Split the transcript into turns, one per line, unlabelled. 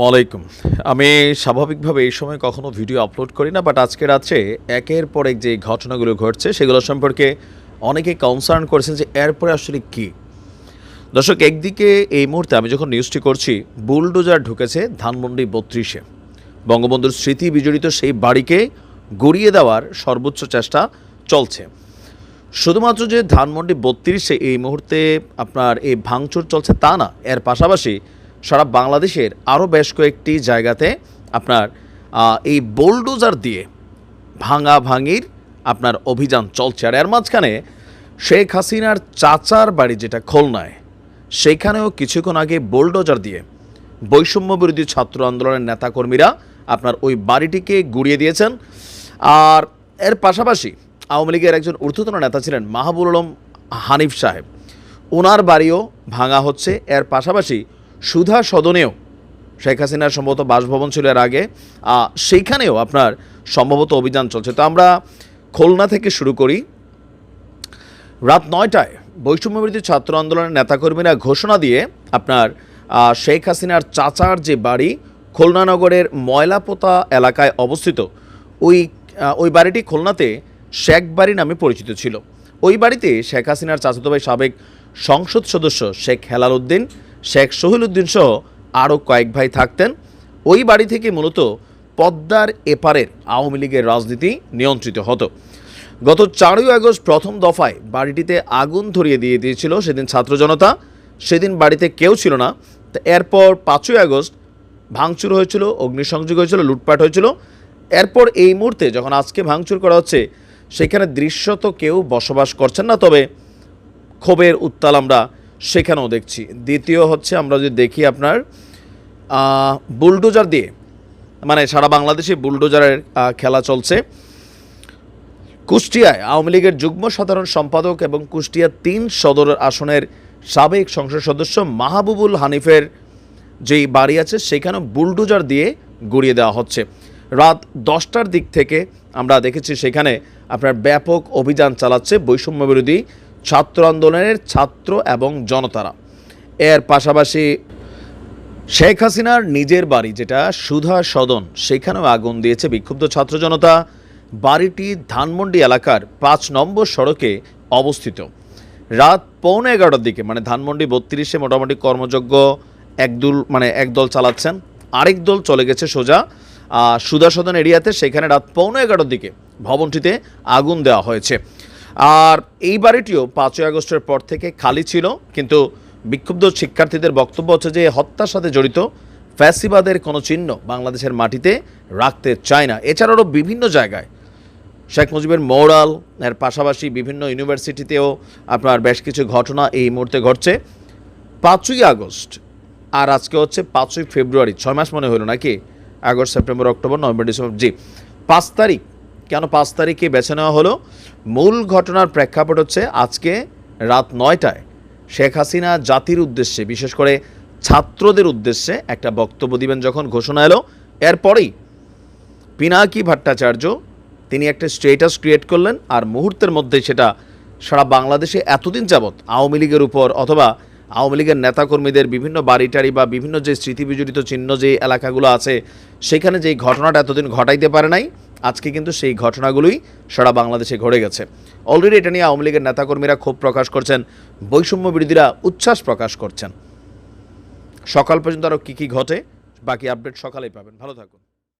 ওয়ালাইকুম। আমি স্বাভাবিকভাবে এই সময় কখনো ভিডিও আপলোড করি না বাট আজকে রাত্রে একের পর এক যে ঘটনাগুলো ঘটছে, সেগুলো সম্পর্কে অনেকে কনসার্ন করেছেন যে এরপরে আসলে কী। দর্শক, একদিকে এই মুহূর্তে আমি যখন নিউজটি করছি বুলডোজার ঢুকেছে ধানমন্ডি বত্রিশে। বঙ্গবন্ধুর স্মৃতি বিজড়িত সেই বাড়িকে গড়িয়ে দেওয়ার সর্বোচ্চ চেষ্টা চলছে। শুধুমাত্র যে ধানমন্ডি বত্রিশে এই মুহূর্তে আপনার এই ভাঙচুর চলছে তা না, এর পাশাপাশি সারা বাংলাদেশের আরও বেশ কয়েকটি জায়গাতে আপনার এই বোলডোজার দিয়ে ভাঙা ভাঙির আপনার অভিযান চলছে। আর এর মাঝখানে শেখ হাসিনার চাচার বাড়ি যেটা খুলনায়, সেখানেও কিছুক্ষণ আগে বোলডোজার দিয়ে বৈষম্য বিরোধী ছাত্র আন্দোলনের নেতাকর্মীরা আপনার ওই বাড়িটিকে গুড়িয়ে দিয়েছেন। আর এর পাশাপাশি আওয়ামী লীগের একজন ঊর্ধ্বতন নেতা ছিলেন মাহবুল আলম হানিফ সাহেব। ওনার বাড়িও ভাঙা হচ্ছে। এর পাশাপাশি সুধা সদনেও শেখ হাসিনার সম্ভবত বাসভবন ছিল এর আগে। সেইখানেও আপনার সম্ভবত অভিযান চলছে। তো আমরা খুলনা থেকে শুরু করি। রাত নয়টায় বৈষম্যবিরোধী ছাত্র আন্দোলনের নেতাকর্মীরা ঘোষণা দিয়ে আপনার শেখ হাসিনার চাচার যে বাড়ি খুলনা নগরের ময়লাপোতা এলাকায় অবস্থিত, ওই ওই বাড়িটি খুলনাতে শেখ বাড়ি নামে পরিচিত ছিল। ওই বাড়িতে শেখ হাসিনার চাচাতো ভাই সাবেক সংসদ সদস্য শেখ হেলাল উদ্দিন, শেখ সহিল উদ্দিন সহ আরও কয়েক ভাই থাকতেন। ওই বাড়ি থেকে মূলত পদ্মার এপারের আওয়ামী লীগের রাজনীতি নিয়ন্ত্রিত হতো। গত চারই আগস্ট প্রথম দফায় বাড়িটিতে আগুন ধরিয়ে দিয়ে দিয়েছিল সেদিন ছাত্র জনতা। সেদিন বাড়িতে কেউ ছিল না। এরপর পাঁচই আগস্ট ভাঙচুর হয়েছিল, অগ্নিসংযোগ হয়েছিল, লুটপাট হয়েছিল। এরপর এই মুহূর্তে যখন আজকে ভাঙচুর করা হচ্ছে, সেখানে দৃশ্যত কেউ বসবাস করছেন না। তবে ক্ষোভের উত্তাল আমরা সেখানেও দেখছি। দ্বিতীয় হচ্ছে আমরা যদি দেখি আপনার বুলডোজার দিয়ে মানে সারা বাংলাদেশে বুলডোজারের খেলা চলছে। কুষ্টিয়ায় আওয়ামী লীগের যুগ্ম সাধারণ সম্পাদক এবং কুষ্টিয়া তিন সদর আসনের সাবেক সংসদ সদস্য মাহবুবুল হানিফের যেই বাড়ি আছে সেখানে বুলডোজার দিয়ে গড়িয়ে দেওয়া হচ্ছে। রাত দশটার দিক থেকে আমরা দেখেছি সেখানে আপনার ব্যাপক অভিযান চালাচ্ছে বৈষম্য বিরোধী ছাত্র আন্দোলনের ছাত্র এবং জনতারা। এর পাশাপাশি শেখ হাসিনার নিজের বাড়ি যেটা সুধা সদন সেখানেও আগুন দিয়েছে বিক্ষুব্ধ ছাত্র জনতা। বাড়িটি ধানমন্ডি এলাকার পাঁচ নম্বর সড়কে অবস্থিত। রাত পৌনে এগারোটার দিকে মানে ধানমন্ডি বত্রিশে মোটামুটি কর্মযোগ্য একদুল মানে একদল চালাচ্ছেন। আরেক দল চলে গেছে সোজা। আহ, সুধা সদন এরিয়াতে সেখানে রাত পৌনে এগারোটার দিকে ভবনটিতে আগুন দেওয়া হয়েছে। আর এই বাড়িটিও পাঁচই আগস্টের পর থেকে খালি ছিল, কিন্তু বিক্ষুব্ধ শিক্ষার্থীদের বক্তব্য হচ্ছে যে হত্যার সাথে জড়িত ফ্যাসিবাদের কোনো চিহ্ন বাংলাদেশের মাটিতে রাখতে চায় না। এছাড়াও বিভিন্ন জায়গায় শেখ মুজিবের মোরাল, এর পাশাপাশি বিভিন্ন ইউনিভার্সিটিতেও আপনার বেশ কিছু ঘটনা এই মুহূর্তে ঘটছে। পাঁচই আগস্ট, আর আজকে হচ্ছে পাঁচই ফেব্রুয়ারি, ছয় মাস মনে হলো নাকি? August, September, October, November, December, জি, পাঁচ তারিখ। কেন পাঁচ তারিখে বেছে নেওয়া হলো? মূল ঘটনার প্রেক্ষাপট হচ্ছে আজকে রাত নয়টায় শেখ হাসিনা জাতির উদ্দেশ্যে, বিশেষ করে ছাত্রদের উদ্দেশ্যে একটা বক্তব্য দিবেন যখন ঘোষণা এলো। এরপরেই পিনাকি ভট্টাচার্য, তিনি একটা স্টেটাস ক্রিয়েট করলেন আর মুহূর্তের মধ্যে সেটা সারা বাংলাদেশে এতদিন যাবৎ আওয়ামী লীগের উপর অথবা আওয়ামী লীগের নেতাকর্মীদের বিভিন্ন বাড়িটারি বা বিভিন্ন যে স্মৃতি বিজড়িত চিহ্ন যে এলাকাগুলো আছে, সেখানে যেই ঘটনাটা এতদিন ঘটাইতে পারে নাই আজকে কিন্তু সেই ঘটনাগুলোই সারা বাংলাদেশে ঘটে গেছে। অলরেডি এটা নিয়ে আওয়ামী লীগের নেতাকর্মীরা ক্ষোভ প্রকাশ করছেন, বৈষম্য বিরোধীরা উচ্ছ্বাস প্রকাশ করছেন। সকাল পর্যন্ত আরও কী কী ঘটে? বাকি আপডেট সকালেই পাবেন। ভালো থাকুন।